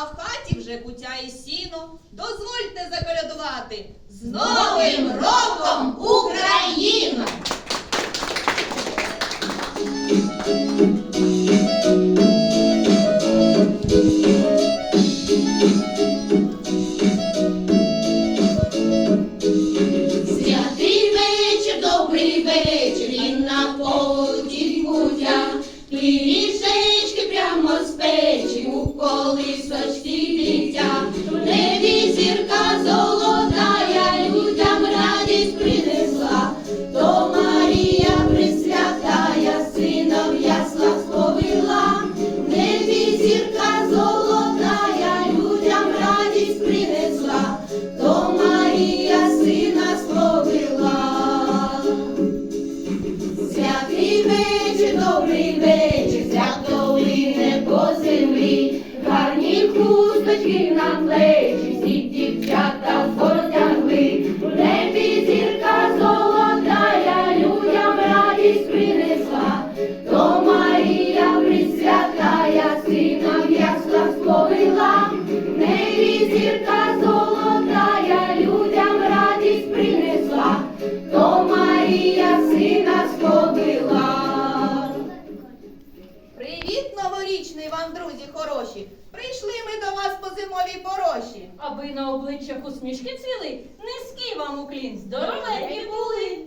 а в хаті вже кутя і сіно. Дозвольте заколядувати з Новим роком Україна! Святий вечір, добрий вечір, і на полі кутя, пиріжечки прямо з печі, у колисочці хусточки на плечі, всі дівчата зодягли, в небі зірка золотая, людям радість принесла, новорічний вам, друзі хороші! Прийшли ми до вас по зимовій пороші. Аби на обличчях усмішки цвіли, низький вам уклін, здоровенькі були.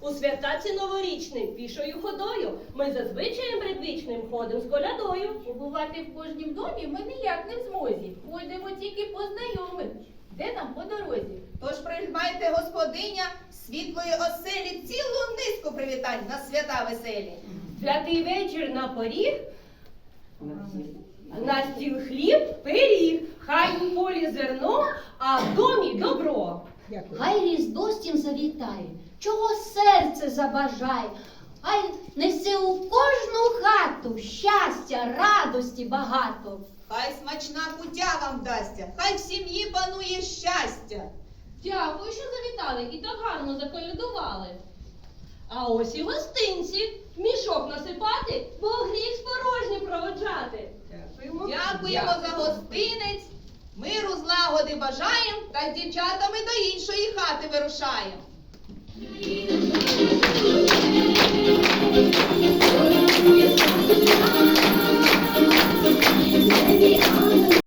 У свята ці новорічний, пішою ходою, ми за звичаєм предвічним ходимо з колядою. Побувати в кожнім домі ми ніяк не в змозі. Пойдемо тільки по знайомих. Де нам по дорозі? Тож приймайте, господиня, світлої оселі цілу низку привітань на свята веселі. Святий вечір на поріг, на стіл хліб, пиріг, хай у полі зерно, а в домі добро. Хай різдво з завітає, чого серце забажає, хай несе у кожну хату щастя, радості багато. Хай смачна кутя вам вдасться, хай в сім'ї панує щастя. Дякую, що завітали і так гарно заколядували. А ось і гостинці, мішок насипати, бо гріх з порожнім проводжати. Дякуємо. Дякуємо за гостинець. Миру, злагоди бажаємо та з дівчатами до іншої хати вирушаємо.